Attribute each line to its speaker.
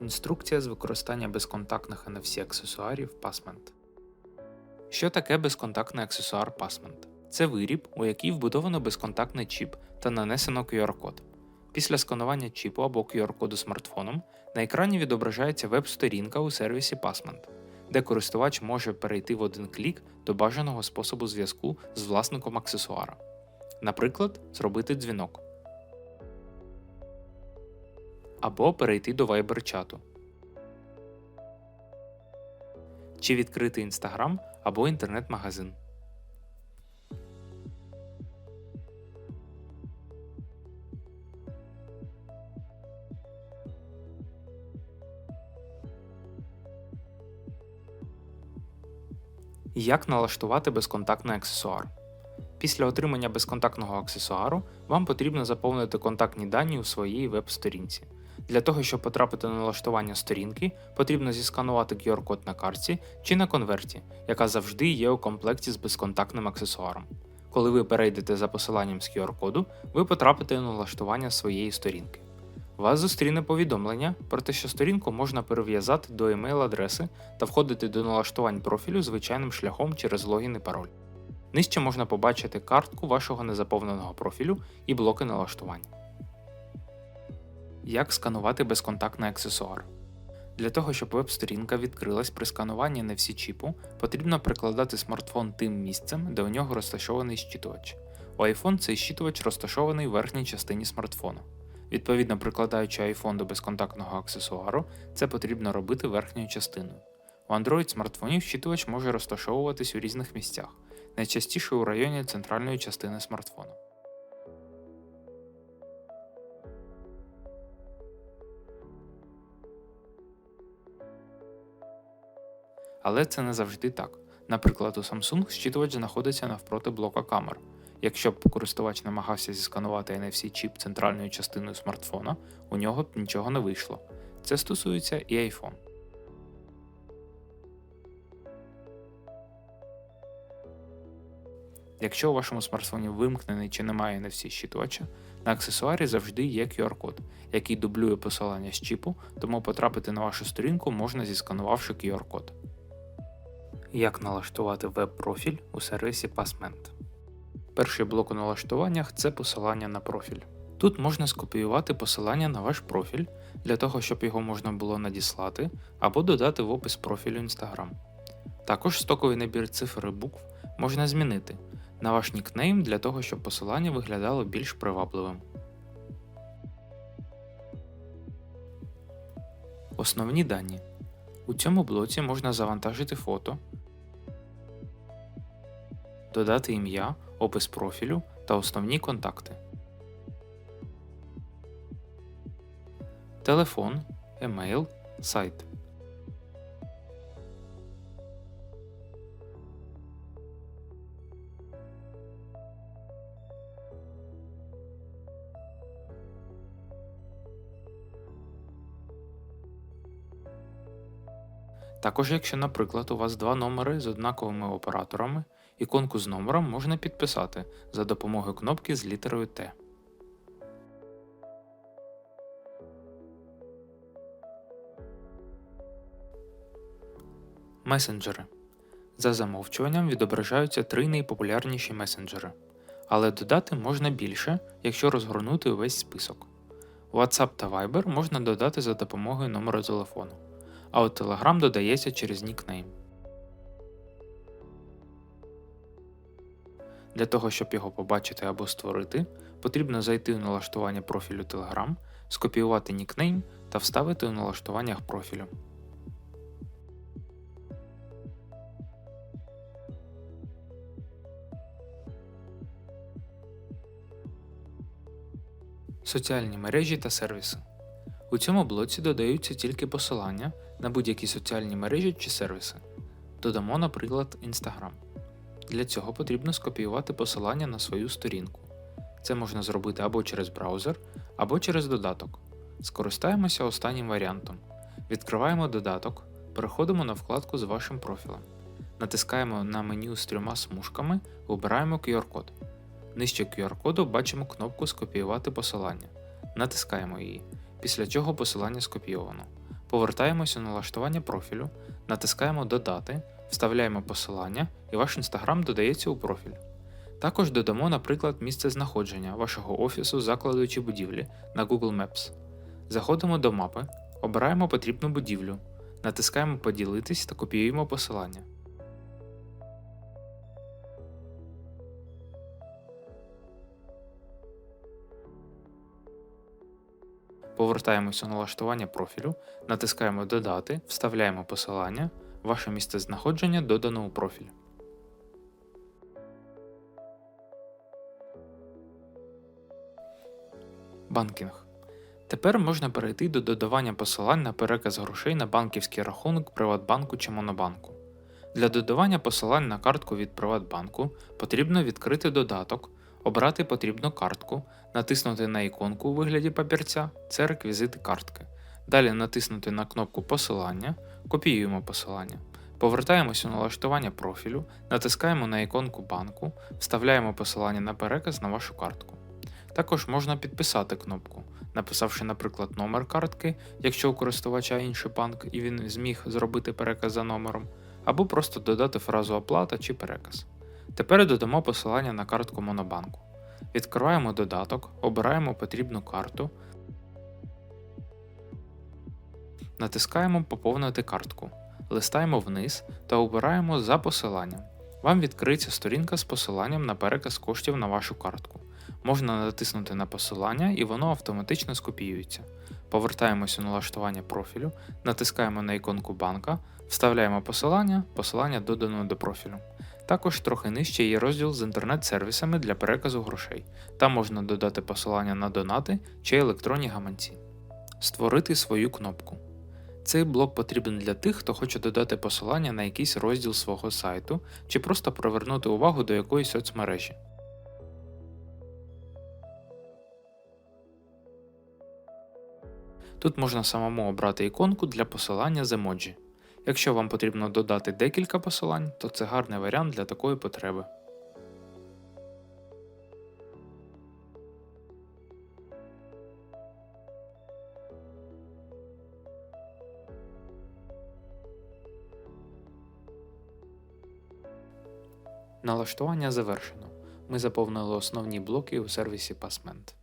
Speaker 1: Інструкція з використання безконтактних NFC аксесуарів Passment. Що таке безконтактний аксесуар Passment? Це виріб, у який вбудовано безконтактний чіп та нанесено QR-код. Після сканування чіпу або QR-коду смартфоном на екрані відображається веб-сторінка у сервісі Passment, де користувач може перейти в один клік до бажаного способу зв'язку з власником аксесуара. Наприклад, зробити дзвінок. Або перейти до Viber-чату. Чи відкрити Instagram або інтернет-магазин. Як налаштувати безконтактний аксесуар? Після отримання безконтактного аксесуару вам потрібно заповнити контактні дані у своїй веб-сторінці. Для того, щоб потрапити на налаштування сторінки, потрібно зісканувати QR-код на картці чи на конверті, яка завжди є у комплекті з безконтактним аксесуаром. Коли ви перейдете за посиланням з QR-коду, ви потрапите на налаштування своєї сторінки. Вас зустріне повідомлення про те, що сторінку можна перев'язати до емейл-адреси та входити до налаштувань профілю звичайним шляхом через логін і пароль. Нижче можна побачити картку вашого незаповненого профілю і блоки налаштування. Як сканувати безконтактний аксесуар? Для того, щоб веб-сторінка відкрилась при скануванні NFC чіпу, потрібно прикладати смартфон тим місцем, де у нього розташований щитувач. У iPhone цей щитувач розташований в верхній частині смартфону. Відповідно, прикладаючи iPhone до безконтактного аксесуару, це потрібно робити верхньою частиною. У Android смартфонів щитувач може розташовуватись у різних місцях, найчастіше у районі центральної частини смартфону. Але це не завжди так. Наприклад, у Samsung щитувач знаходиться навпроти блока камер. Якщо б користувач намагався зісканувати NFC чіп центральною частиною смартфона, у нього б нічого не вийшло. Це стосується і iPhone. Якщо у вашому смартфоні вимкнений чи немає NFC щитувача, на аксесуарі завжди є QR-код, який дублює посилання з чіпу, тому потрапити на вашу сторінку можна зісканувавши QR-код. Як налаштувати веб-профіль у сервісі Passment. Перший блок у налаштуваннях це посилання на профіль. Тут можна скопіювати посилання на ваш профіль для того, щоб його можна було надіслати або додати в опис профілю Instagram. Також стоковий набір цифр і букв можна змінити на ваш нікнейм для того, щоб посилання виглядало більш привабливим. Основні дані. У цьому блоці можна завантажити фото, додати ім'я, опис профілю та основні контакти. Телефон, емейл, сайт. Також, якщо, наприклад, у вас два номери з однаковими операторами, іконку з номером можна підписати за допомогою кнопки з літерою Т. Месенджери. За замовчуванням відображаються три найпопулярніші месенджери, але додати можна більше, якщо розгорнути увесь список. WhatsApp та Viber можна додати за допомогою номеру телефону, а от Telegram додається через нікнейм. Для того, щоб його побачити або створити, потрібно зайти у налаштування профілю Telegram, скопіювати нікнейм та вставити у налаштуваннях профілю. Соціальні мережі та сервіси. У цьому блоці додаються тільки посилання на будь-які соціальні мережі чи сервіси. Додамо, наприклад, Instagram. Для цього потрібно скопіювати посилання на свою сторінку. Це можна зробити або через браузер, або через додаток. Скористаємося останнім варіантом. Відкриваємо додаток, переходимо на вкладку з вашим профілем. Натискаємо на меню з трьома смужками, вибираємо QR-код. Нижче QR-коду бачимо кнопку Скопіювати посилання. Натискаємо її, після чого посилання скопійовано. Повертаємося на налаштування профілю, натискаємо Додати, вставляємо посилання і ваш інстаграм додається у профіль. Також додамо, наприклад, місце знаходження вашого офісу, закладу чи будівлі на Google Maps. Заходимо до мапи, обираємо потрібну будівлю, натискаємо Поділитись та копіюємо посилання. Повертаємося у налаштування профілю, натискаємо Додати, вставляємо посилання, ваше місце знаходження додано у профіль. Банкінг. Тепер можна перейти до додавання посилань на переказ грошей на банківський рахунок Приватбанку чи Монобанку. Для додавання посилань на картку від Приватбанку потрібно відкрити додаток, обрати потрібну картку, натиснути на іконку у вигляді папірця це реквізити картки. Далі натиснути на кнопку Посилання, копіюємо посилання. Повертаємося у налаштування профілю, натискаємо на іконку банку, вставляємо посилання на переказ на вашу картку. Також можна підписати кнопку, написавши, наприклад, номер картки, якщо у користувача інший банк і він зміг зробити переказ за номером, або просто додати фразу оплата чи переказ. Тепер додамо посилання на картку Монобанку. Відкриваємо додаток, обираємо потрібну карту, натискаємо Поповнити картку, листаємо вниз та обираємо за посиланням. Вам відкриється сторінка з посиланням на переказ коштів на вашу картку. Можна натиснути на посилання і воно автоматично скопіюється. Повертаємося у налаштування профілю, натискаємо на іконку банка, вставляємо посилання, посилання додано до профілю. Також трохи нижче є розділ з інтернет-сервісами для переказу грошей. Там можна додати посилання на донати чи електронні гаманці. Створити свою кнопку. Цей блок потрібен для тих, хто хоче додати посилання на якийсь розділ свого сайту чи просто привернути увагу до якоїсь соцмережі. Тут можна самому обрати іконку для посилання з емоджі. Якщо вам потрібно додати декілька посилань, то це гарний варіант для такої потреби. Налаштування завершено. Ми заповнили основні блоки у сервісі Passment.